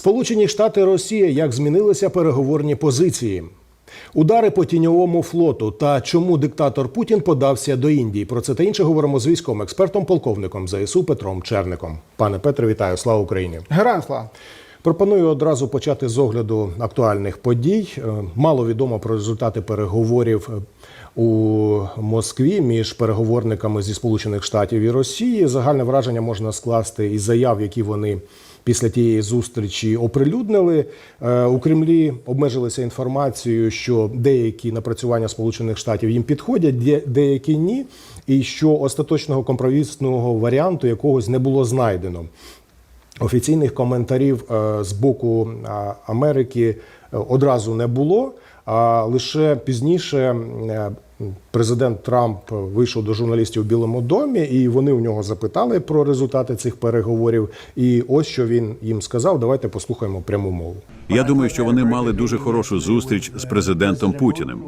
Сполучені Штати Росія як змінилися переговорні позиції. Удари по тіньовому флоту та чому диктатор Путін подався до Індії. Про це та інше говоримо з військовим експертом, полковником ЗСУ Петром Черником. Пане Петре, вітаю! Слава Україні! Героям слава! Пропоную одразу почати з огляду актуальних подій. Е, Мало відомо про результати переговорів е, у Москві між переговорниками зі Сполучених Штатів і Росії. Загальне враження можна скласти із заяв, які вони після тієї зустрічі оприлюднили. Е, У Кремлі обмежилися інформацією, що деякі напрацювання Сполучених Штатів їм підходять, деякі ні, і що остаточного компромісного варіанту якогось не було знайдено. Офіційних коментарів е, з боку Америки е, одразу не було. А лише пізніше президент Трамп вийшов до журналістів у Білому домі, і вони у нього запитали про результати цих переговорів. І ось що він їм сказав. Давайте послухаємо пряму мову. Я думаю, що вони мали дуже хорошу зустріч з президентом Путіним.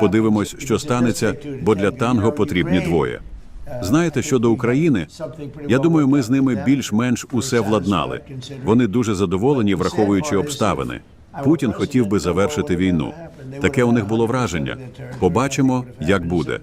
Подивимось, що станеться, бо для танго потрібні двоє. Знаєте, щодо України, я думаю, ми з ними більш-менш усе владнали. Вони дуже задоволені, враховуючи обставини. Путін хотів би завершити війну. Таке у них було враження. Побачимо, як буде.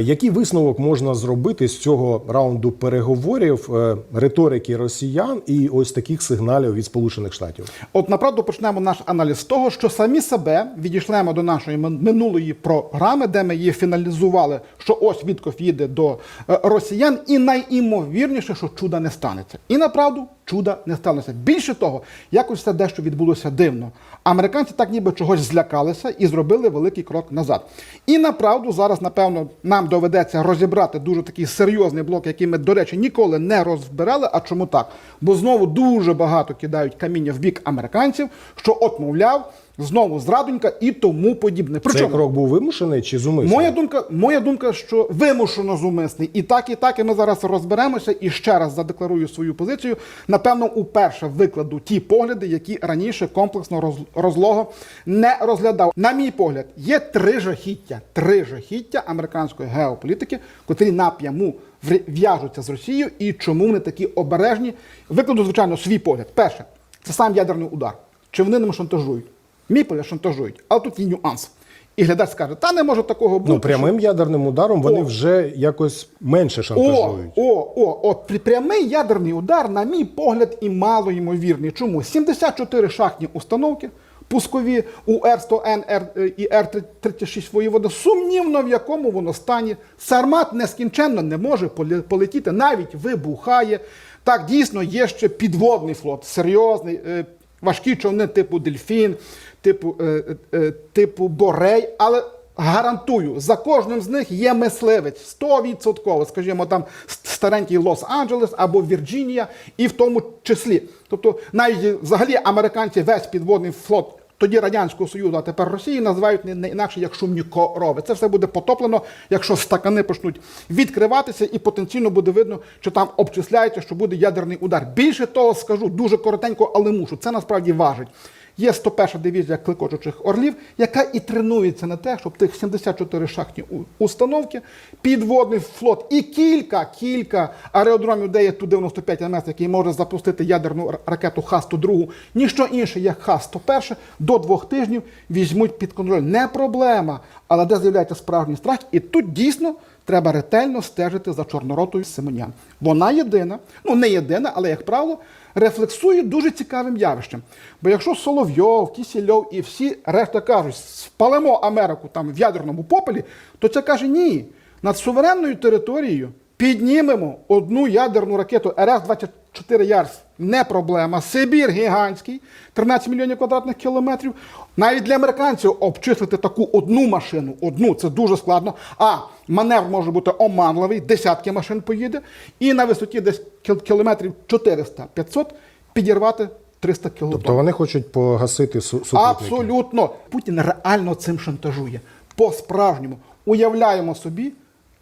Який висновок можна зробити з цього раунду переговорів, е, риторики росіян і ось таких сигналів від Сполучених Штатів? От направду почнемо наш аналіз з того, що самі себе відійшлемо до нашої минулої програми, де ми її фіналізували, що ось Вітков їде до е, росіян, і найімовірніше, що чуда не станеться. І направду чуда не сталося. Більше того, якось це дещо відбулося дивно. Американці так ніби чогось злякалися і зробили великий крок назад. І направду зараз, напевно, нам доведеться розібрати дуже такий серйозний блок, який ми, до речі, ніколи не розбирали. А чому так? Бо знову дуже багато кидають каміння в бік американців, що от, мовляв, знову зрадонька і тому подібне. Цей крок був вимушений чи зумисний? Моя думка, моя думка, що вимушено зумисний. І так, і так, і ми зараз розберемося і ще раз задекларую свою позицію. Напевно, уперше викладу ті погляди, які раніше комплексно розлого не розглядав. На мій погляд, є три жахіття, три жахіття американської геополітики, котрі напряму в'яжуться з Росією, і чому вони такі обережні. Викладу, звичайно, свій погляд. Перше, це сам ядерний удар. Чи вони ним шантажують? Мій погляд шантажують, але тут є нюанс. І глядач скаже, та не може такого бути. Ну, прямим ядерним ударом вони О. вже якось менше шантажують. о, о, от при- прямий ядерний удар, на мій погляд, і мало ймовірний. Чому? 74 шахтні установки, пускові у Р-100Н Р- і Р-36 воєвода, сумнівно в якому воно стані. Сармат нескінченно не може полетіти, навіть вибухає. Так, дійсно, є ще підводний флот, серйозний, е, важкі човни типу Дельфін, типу, е, е, типу Борей, але гарантую, за кожним з них є мисливець 100%, скажімо, там старенький Лос-Анджелес або Вірджинія, і в тому числі. Тобто, навіть взагалі американці весь підводний флот. Тоді Радянського Союзу, а тепер Росії називають не інакше як шумні корови. Це все буде потоплено, якщо стакани почнуть відкриватися, і потенційно буде видно, що там обчисляється, що буде ядерний удар. Більше того, скажу дуже коротенько, але мушу. Це насправді важить. Є 101 дивізія клекочучих орлів, яка і тренується на те, щоб тих 74 шахтні установки, підводний флот і кілька, кілька аеродромів, де є Ту-95 МС, який може запустити ядерну ракету Х-102, ніщо інше, як Х-101, до двох тижнів візьмуть під контроль. Не проблема, але де з'являється справжній страх, і тут дійсно треба ретельно стежити за чорноротою Симонян. Вона єдина, ну не єдина, але як правило, рефлексує дуже цікавим явищем. Бо якщо Соловйов, Кісільов і всі решта кажуть, спалимо Америку там в ядерному попелі, то це каже ні. Над суверенною територією піднімемо одну ядерну ракету РС-24 Ярс. Не проблема. Сибір гігантський, 13 мільйонів квадратних кілометрів. Навіть для американців обчислити таку одну машину, одну це дуже складно. А маневр може бути оманливий, десятки машин поїде, і на висоті десь кіл- кілометрів 400-500 підірвати 300 кілометрів. Тобто вони хочуть погасити су- супутники. Абсолютно. Путін реально цим шантажує. По-справжньому. Уявляємо собі,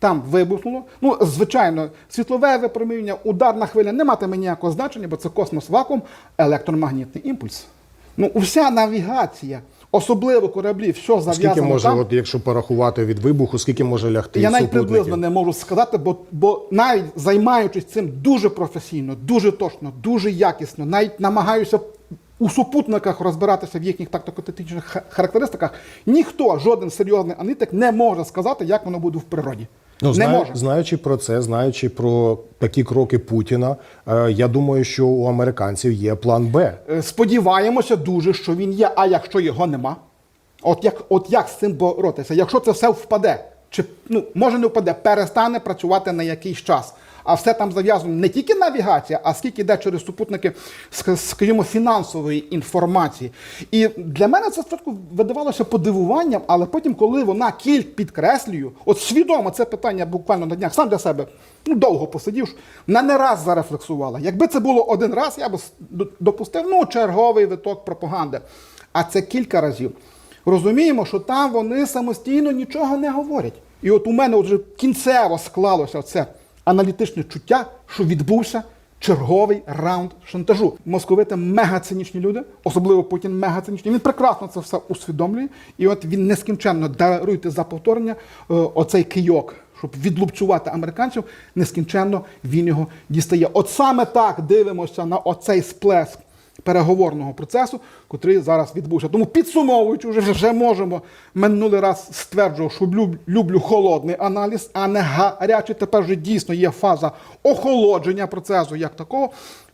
там вибухнуло. Ну, звичайно, світлове випромінювання, ударна хвиля не матиме ніякого значення, бо це космос вакуум, електромагнітний імпульс. Ну, вся навігація, особливо кораблі, все зав'язано Скільки може, там. от якщо порахувати від вибуху, скільки може лягти Я навіть супутників? приблизно не можу сказати, бо, бо навіть займаючись цим дуже професійно, дуже точно, дуже якісно, навіть намагаюся у супутниках розбиратися в їхніх тактико-тактичних характеристиках, ніхто, жоден серйозний аналітик не може сказати, як воно буде в природі. Ну, не знаю, може. знаючи про це, знаючи про такі кроки Путіна, е, я думаю, що у американців є план Б. Е, Сподіваємося дуже, що він є. А якщо його нема, от як, от як з цим боротися? Якщо це все впаде, чи ну може не впаде, перестане працювати на якийсь час. А все там зав'язано не тільки навігація, а скільки йде через супутники, скажімо, фінансової інформації. І для мене це спочатку видавалося подивуванням, але потім, коли вона кіль підкреслюю, от свідомо це питання буквально на днях сам для себе ну, довго посидів, вона не раз зарефлексувала. Якби це було один раз, я б допустив ну, черговий виток пропаганди. А це кілька разів. Розуміємо, що там вони самостійно нічого не говорять. І от у мене вже кінцево склалося це аналітичне чуття, що відбувся черговий раунд шантажу. Московити мега цинічні люди, особливо Путін мега цинічний. Він прекрасно це все усвідомлює. І от він нескінченно даруйте за повторення е, оцей кийок, щоб відлупцювати американців, нескінченно він його дістає. От саме так дивимося на оцей сплеск переговорного процесу, котрий зараз відбувся. Тому підсумовуючи, вже, вже можемо минулий раз стверджував, що люб- люблю холодний аналіз, а не гарячий. Тепер вже дійсно є фаза охолодження процесу як такого.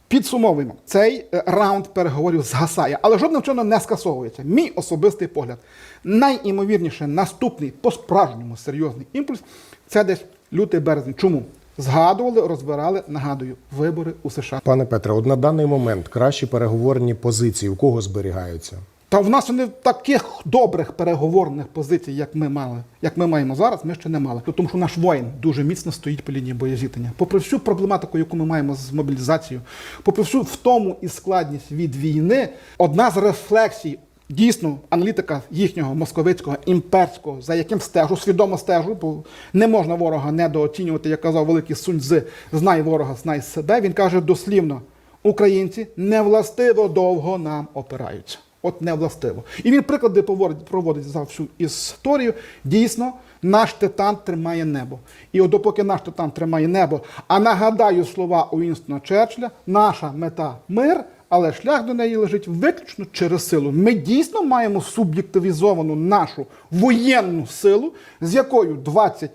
Підсумовуємо, цей е, раунд переговорів згасає, але жодним чином не скасовується. Мій особистий погляд. Найімовірніше, наступний по-справжньому серйозний імпульс це десь лютий березень. Чому? Згадували, розбирали, нагадую, вибори у США. Пане Петре, от на даний момент кращі переговорні позиції у кого зберігаються? Та в нас вони таких добрих переговорних позицій, як ми мали, як ми маємо зараз, ми ще не мали. Тому що наш воїн дуже міцно стоїть по лінії боєзіткнення. Попри всю проблематику, яку ми маємо з мобілізацією, попри всю втому і складність від війни, одна з рефлексій. Дійсно, аналітика їхнього московицького імперського, за яким стежу, свідомо стежу, бо не можна ворога недооцінювати, як казав великий Сунь Цзи, знай ворога, знай себе. Він каже дослівно: українці невластиво довго нам опираються. От невластиво. І він приклади проводить за всю історію. Дійсно, наш титан тримає небо. І от допоки наш титан тримає небо, а нагадаю слова Уінстона Черчилля, наша мета мир, але шлях до неї лежить виключно через силу. Ми дійсно маємо суб'єктивізовану нашу воєнну силу, з якою 20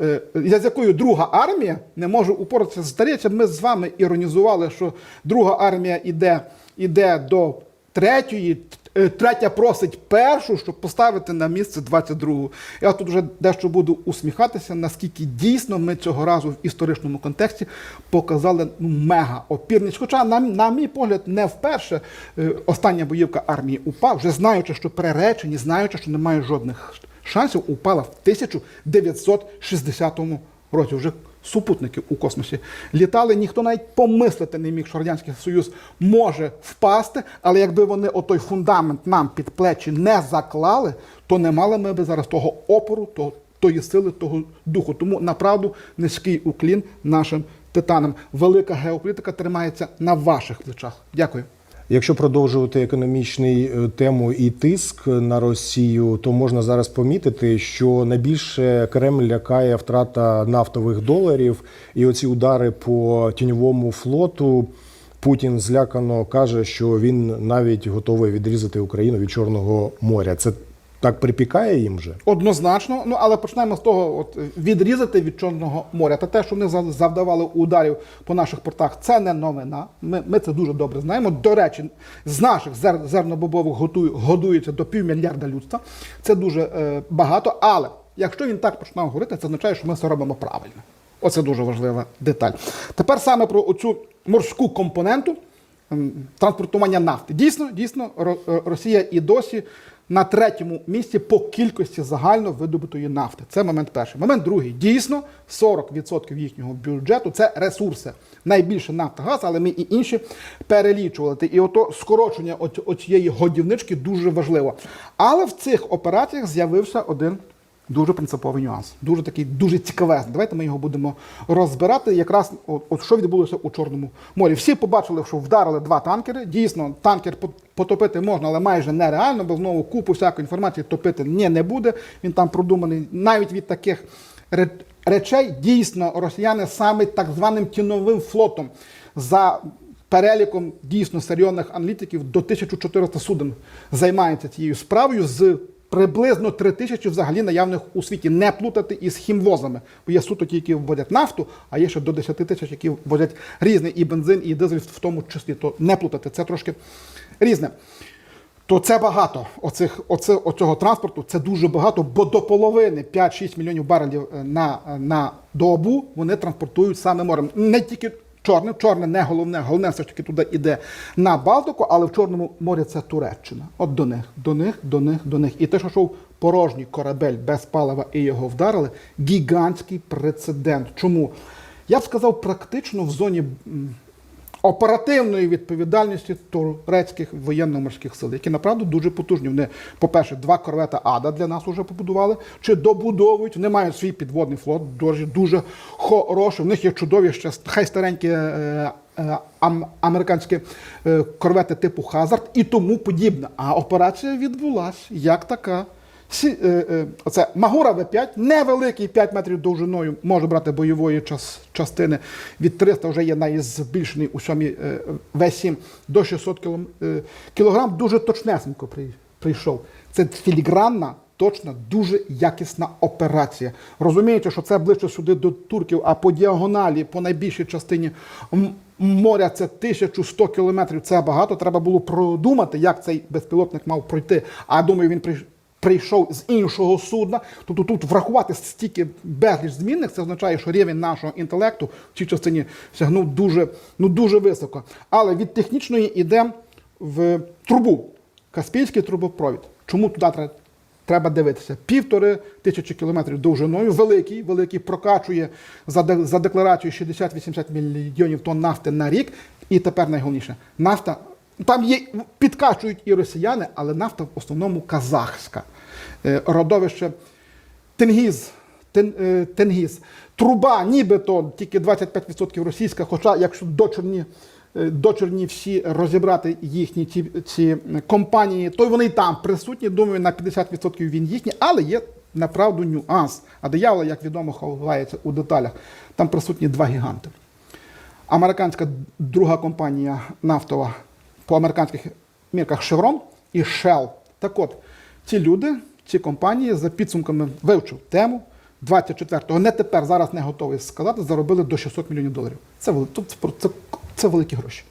е, з якою друга армія не може упоратися. Здається, ми з вами іронізували, що друга армія іде, іде до третьої, е, третя просить першу, щоб поставити на місце 22-гу. Я тут вже дещо буду усміхатися, наскільки дійсно ми цього разу в історичному контексті показали ну, мега опірність. Хоча, на, на мій погляд, не вперше е, остання боївка армії УПА, вже знаючи, що переречені, знаючи, що немає жодних шансів, упала в 1960 році. Вже супутники у космосі літали. Ніхто навіть помислити не міг, що Радянський Союз може впасти, але якби вони отой фундамент нам під плечі не заклали, то не мали ми би зараз того опору, того, тої сили, того духу. Тому направду низький уклін нашим титанам. Велика геополітика тримається на ваших плечах. Дякую. Якщо продовжувати економічний е, тему і тиск на Росію, то можна зараз помітити, що найбільше Кремль лякає втрата нафтових доларів, і оці удари по тіньовому флоту. Путін злякано каже, що він навіть готовий відрізати Україну від Чорного моря. Це так припікає їм вже. Однозначно, ну але почнемо з того, от відрізати від Чорного моря. Та те, що вони за- завдавали ударів по наших портах, це не новина. Ми, ми це дуже добре знаємо. До речі, з наших зер, зернобобових готую, годується до півмільярда людства. Це дуже е, багато. Але якщо він так починав говорити, це означає, що ми все робимо правильно. Оце дуже важлива деталь. Тепер саме про оцю морську компоненту транспортування нафти. Дійсно, дійсно, Ро- Росія і досі на третьому місці по кількості загально видобутої нафти. Це момент перший. Момент другий. Дійсно, 40% їхнього бюджету це ресурси. Найбільше нафта, газ, але ми і інші перелічували. І ото скорочення оцієї годівнички дуже важливо. Але в цих операціях з'явився один Дуже принциповий нюанс, дуже такий, дуже цікавезний. Давайте ми його будемо розбирати. Якраз от, от що відбулося у Чорному морі. Всі побачили, що вдарили два танкери. Дійсно, танкер по- потопити можна, але майже нереально, бо знову купу всякої інформації топити ні, не буде. Він там продуманий навіть від таких речей. Дійсно, росіяни саме так званим тіновим флотом за переліком дійсно серйозних аналітиків до 1400 суден займається цією справою з приблизно 3 тисячі взагалі наявних у світі. Не плутати із хімвозами. Бо є суто ті, які вводять нафту, а є ще до 10 тисяч, які вводять різний і бензин, і дизель в тому числі. То не плутати. Це трошки різне. То це багато оцих, оце, оцього транспорту, це дуже багато, бо до половини 5-6 мільйонів барелів е, на, на добу вони транспортують саме морем. Не тільки чорне, чорне не головне, головне все ж таки туди йде на Балтику, але в Чорному морі це Туреччина. От до них, до них, до них, до них. І те, що йшов порожній корабель без палива і його вдарили, гігантський прецедент. Чому? Я б сказав, практично в зоні. Оперативної відповідальності турецьких воєнно-морських сил, які направду дуже потужні. Вони, по-перше, два корвета Ада для нас вже побудували чи добудовують. Вони мають свій підводний флот, дуже дуже хороший. В них є чудові ще хай старенькі. е, е, ам- Американські е, корвети типу Хазард і тому подібне. А операція відбулась як така. Е, е, оце Магура В5, невеликий 5 метрів довжиною, може брати бойової час, частини від 300, вже є найзбільшений у сьомій е, В7 до 600 кілом, е, кілограм. Дуже точнесенько прийшов. Це філігранна, точна, дуже якісна операція. Розумієте, що це ближче сюди до турків, а по діагоналі, по найбільшій частині моря це 1100 кілометрів. Це багато. Треба було продумати, як цей безпілотник мав пройти. А думаю, він прийшов прийшов з іншого судна. Тобто тут врахувати стільки безліч змінних, це означає, що рівень нашого інтелекту в цій частині сягнув дуже, ну, дуже високо. Але від технічної йдемо в трубу. Каспійський трубопровід. Чому туди треба? Дивитися. Півтори тисячі кілометрів довжиною, великий, великий, прокачує за, за декларацією 60-80 мільйонів тонн нафти на рік. І тепер найголовніше, нафта там є, підкачують і росіяни, але нафта в основному казахська. Е, Родовище Тенгіз, Тен, е, Тенгіз. Труба, нібито тільки 25% російська, хоча якщо дочерні, е, дочерні всі розібрати їхні ці, ці компанії, то вони і там присутні. Думаю, на 50% він їхній, але є направду нюанс. А диявол, як відомо, ховається у деталях. Там присутні два гіганти. Американська друга компанія нафтова по американських мірках Chevron і Shell. Так от, ці люди, ці компанії за підсумками вивчив тему 24-го, не тепер, зараз не готовий сказати, заробили до 600 мільйонів доларів. Це, тут це, це великі гроші.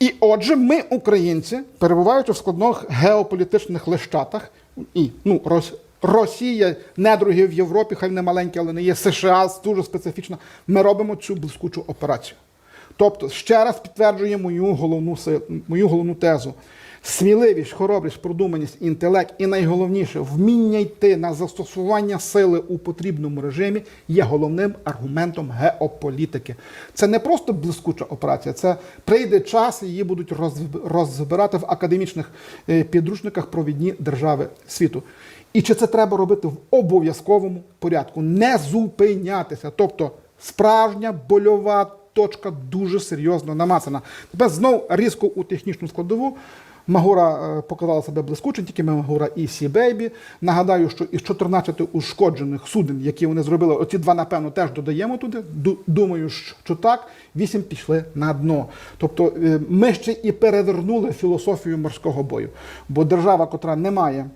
І отже, ми, українці, перебуваючи в складних геополітичних лещатах, і ну, Рос- Росія, недруги в Європі, хай не маленькі, але не є США, дуже специфічно, ми робимо цю блискучу операцію. Тобто, ще раз підтверджує мою головну, мою головну тезу. Сміливість, хоробрість, продуманість, інтелект і найголовніше вміння йти на застосування сили у потрібному режимі є головним аргументом геополітики. Це не просто блискуча операція, це прийде час, її будуть розб- розбирати в академічних е, підручниках провідні держави світу. І чи це треба робити в обов'язковому порядку, не зупинятися. Тобто справжня больова точка дуже серйозно намацана. Тепер знову різко у технічну складову. Магура е, показала себе блискуче, тільки Магура і Сі Бейбі. Нагадаю, що із 14 ушкоджених суден, які вони зробили, оці два, напевно, теж додаємо туди. Думаю, що так, вісім пішли на дно. Тобто е, ми ще і перевернули філософію морського бою. Бо держава, котра не має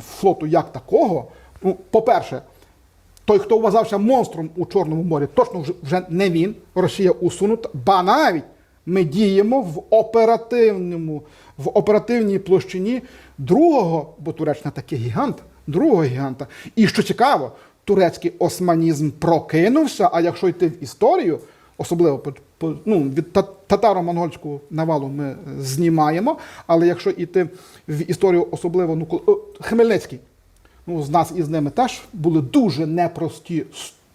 флоту як такого, ну, по-перше, той, хто вважався монстром у Чорному морі, точно вже- не він. Росія усунута, ба навіть ми діємо в оперативному, в оперативній площині другого, бо Туреччина такий гігант, другого гіганта. І що цікаво, турецький османізм прокинувся, а якщо йти в історію, особливо по, ну, від татаро-монгольську навалу ми е, знімаємо, але якщо йти в історію, особливо ну, Хмельницький, ну, з нас і з ними теж були дуже непрості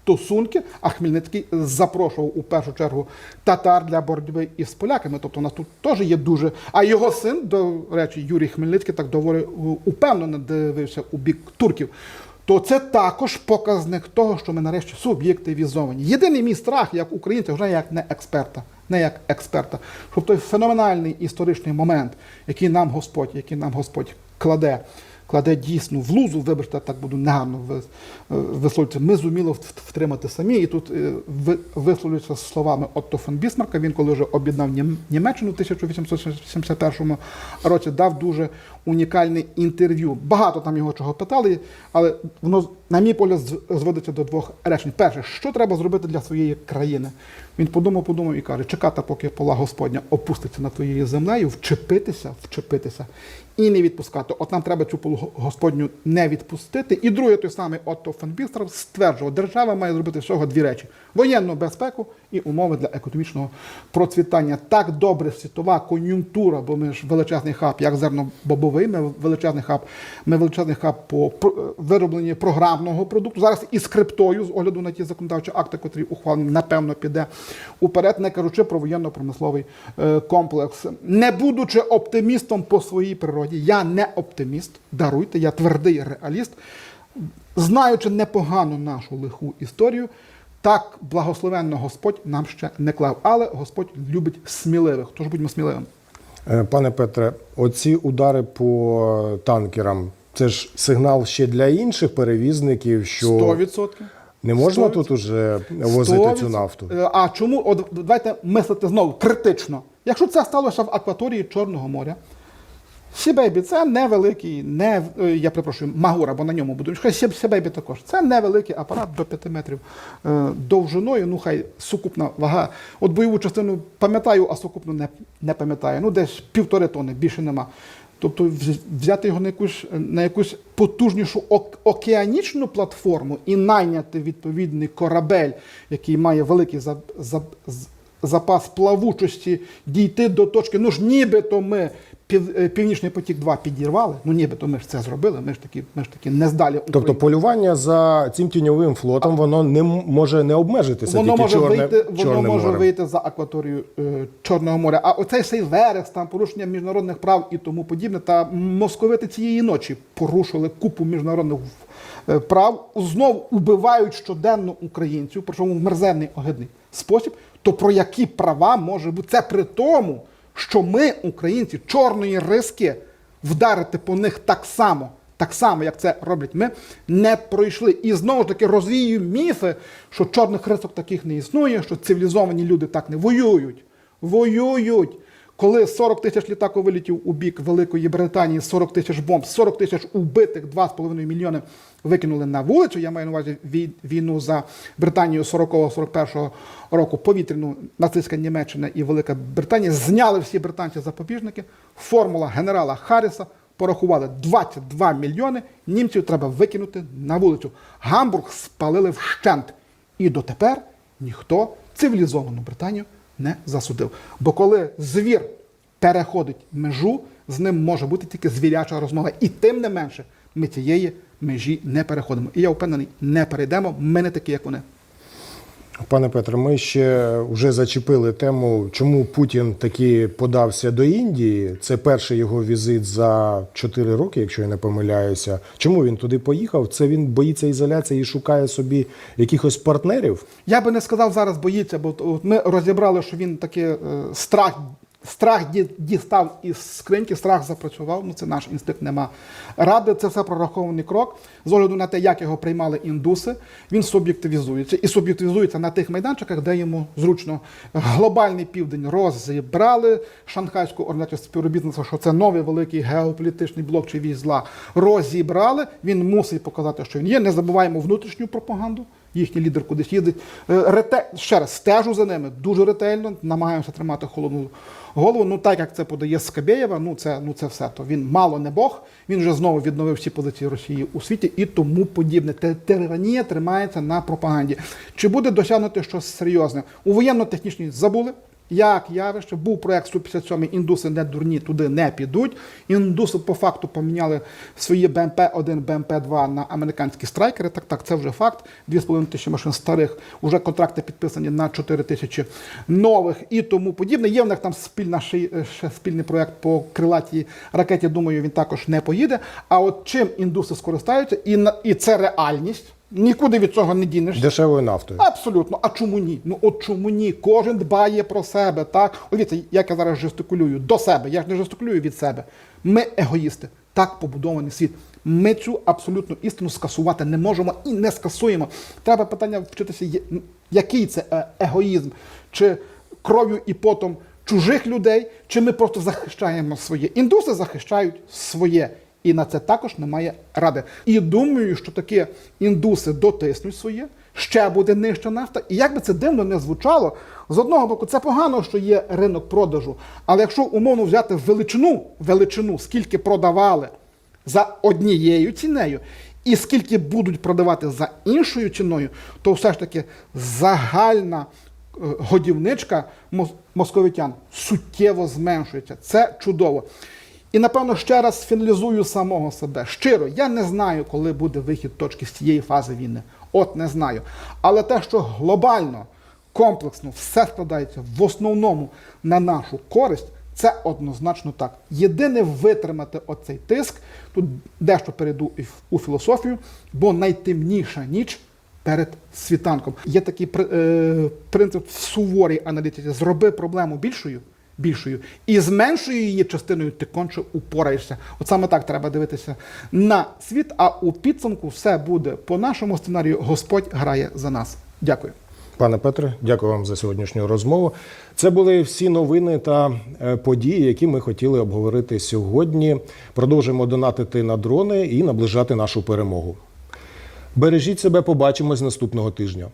стосунки, а Хмельницький запрошував у першу чергу татар для боротьби із поляками. Тобто у нас тут теж є дуже. А його син, до речі, Юрій Хмельницький, так доволі у- упевнено дивився у бік турків. То це також показник того, що ми нарешті суб'єктивізовані. Єдиний мій страх, як українця, вже як не експерта, не як експерта, щоб той феноменальний історичний момент, який нам Господь, який нам Господь кладе, кладе дійсно в лузу, вибачте, так буду негарно е, висловлюватися, ми зуміли вт- втримати самі. І тут е, висловлюються словами Отто фон Бісмарка. Він, коли вже об'єднав Нім- Німеччину в 1871 році, дав дуже унікальне інтерв'ю. Багато там його чого питали, але воно, на мій погляд, зводиться до двох речень. Перше, що треба зробити для своєї країни? Він подумав, подумав і каже: чекати, поки пола Господня опуститься над твоєю землею, вчепитися, вчепитися і не відпускати. От нам треба цю полу Господню не відпустити. І друге, той самий Отто фон стверджував, держава має зробити всього дві речі: воєнну безпеку і умови для економічного процвітання. Так добре світова кон'юнктура, бо ми ж величезний хаб, як зернобобовий, ми величезний хаб, ми величезний хаб по виробленні програмного продукту. Зараз і з криптою, з огляду на ті законодавчі акти, котрі ухвалені, напевно, піде уперед, не кажучи про воєнно-промисловий е, комплекс. Не будучи оптимістом по своїй природі, я не оптиміст, даруйте, я твердий реаліст. Знаючи непогану нашу лиху історію, так благословенно Господь нам ще не клав. Але Господь любить сміливих. Тож будьмо сміливими. Е, Пане Петре, оці удари по танкерам це ж сигнал ще для інших перевізників, що 100%. Не можна 100%. тут уже возити цю 100%. нафту. Е, А чому? От давайте мислити знову критично. Якщо це сталося в акваторії Чорного моря, Сібейбі це невеликий, не, е, я перепрошую, Магура, бо на ньому будуть. Хай Сібейбі також. Це невеликий апарат до 5 метрів е, довжиною. Ну, хай сукупна вага. От бойову частину пам'ятаю, а сукупну не, не пам'ятаю. Ну, десь півтори тони, більше нема. Тобто взяти його на якусь, на якусь потужнішу ок- океанічну платформу і найняти відповідний корабель, який має великий за, за, запас плавучості, дійти до точки. Ну ж нібито ми Північний потік 2 підірвали. Ну нібито ми ж це зробили. Ми ж такі, ми ж такі нездалі. Тобто полювання за цим тіньовим флотом воно не може не обмежитися Воно тільки може чорне, вийти, воно може морем. вийти за акваторію е, Чорного моря. А оцей цей верес, там порушення міжнародних прав і тому подібне. Та московити цієї ночі порушили купу міжнародних е, прав, знов убивають щоденно українців, причому в мерзенний огидний спосіб. То про які права може бути це при тому, що ми, українці, чорної риски, вдарити по них так само. Так само, як це роблять ми, не пройшли. І знову ж таки розвію міфи, що чорних рисок таких не існує, що цивілізовані люди так не воюють. Воюють. Коли 40 тисяч літаку вилетів у бік Великої Британії, 40 тисяч бомб, 40 тисяч убитих, 2,5 мільйони викинули на вулицю. Я маю на увазі війну за Британію 40-41 року, повітряну нацистська Німеччина і Велика Британія. Зняли всі британці запобіжники. Формула генерала Харріса порахували 22 мільйони. Німців треба викинути на вулицю. Гамбург спалили вщент. І дотепер ніхто цивілізовану Британію не засудив. Бо коли звір переходить межу, з ним може бути тільки звіряча розмова. І тим не менше, ми цієї межі не переходимо. І я впевнений, не перейдемо. Ми не такі, як вони. Пане Петре, ми ще вже зачепили тему, чому Путін таки подався до Індії. Це перший його візит за 4 роки, якщо я не помиляюся. Чому він туди поїхав? Це він боїться ізоляції і шукає собі якихось партнерів. Я би не сказав зараз боїться, бо ми розібрали, що він таки е, страх. Страх ді- дістав із скриньки, страх запрацював. Ну це наш інстинкт нема ради. Це все прорахований крок. З огляду на те, як його приймали індуси, він суб'єктивізується і суб'єктивізується на тих майданчиках, де йому зручно. Глобальний південь розібрали шанхайську організацію співробітництва, що це новий великий геополітичний блок чи вісь зла. Розібрали. Він мусить показати, що він є. Не забуваємо внутрішню пропаганду. Їхній лідер кудись їздить. Е, Рете... Ще раз стежу за ними дуже ретельно, намагаємося тримати холодну голову. Ну так як це подає Скабєєва, ну це ну це все. То він мало не Бог. Він вже знову відновив всі позиції Росії у світі і тому подібне. Тиранія тримається на пропаганді. Чи буде досягнути щось серйозне? У воєнно-технічній забули. Як явище, був проект 157 індуси не дурні, туди не підуть. Індуси по факту поміняли свої БМП-1, БМП-2 на американські страйкери. Так, так, це вже факт. 2,5 тисячі машин старих, вже контракти підписані на 4 тисячі нових і тому подібне. Є в них там спільна ще, ще спільний проект по крилатій ракеті. Думаю, він також не поїде. А от чим індуси скористаються, і, і це реальність. Нікуди від цього не дінешся. Дешевою нафтою. Абсолютно. А чому ні? Ну от чому ні? Кожен дбає про себе, так? От як я зараз жестикулюю до себе. Я ж не жестикулюю від себе. Ми егоїсти. Так побудований світ. Ми цю абсолютну істину скасувати не можемо і не скасуємо. Треба питання вчитися, який це е, егоїзм, чи кров'ю і потом чужих людей, чи ми просто захищаємо своє. Індуси захищають своє. І на це також немає ради. І думаю, що такі індуси дотиснуть своє, ще буде нижча нафта. І як би це дивно не звучало, з одного боку, це погано, що є ринок продажу. Але якщо умовно взяти величину, величину, скільки продавали за однією цінею, і скільки будуть продавати за іншою ціною, то все ж таки загальна е, годівничка московитян суттєво зменшується. Це чудово. І напевно ще раз фіналізую самого себе. Щиро, я не знаю, коли буде вихід точки з цієї фази війни. От не знаю. Але те, що глобально, комплексно все складається в основному на нашу користь, це однозначно так. Єдине витримати оцей тиск, тут дещо перейду у філософію, бо найтемніша ніч перед світанком. Є такий е, принцип в суворій аналітиці: зроби проблему більшою. Більшою і з меншою її частиною ти конче упораєшся. От саме так треба дивитися на світ. А у підсумку все буде по нашому сценарію. Господь грає за нас. Дякую. Пане Петре, дякую вам за сьогоднішню розмову. Це були всі новини та е, події, які ми хотіли обговорити сьогодні. Продовжуємо донатити на дрони і наближати нашу перемогу. Бережіть себе, побачимось наступного тижня.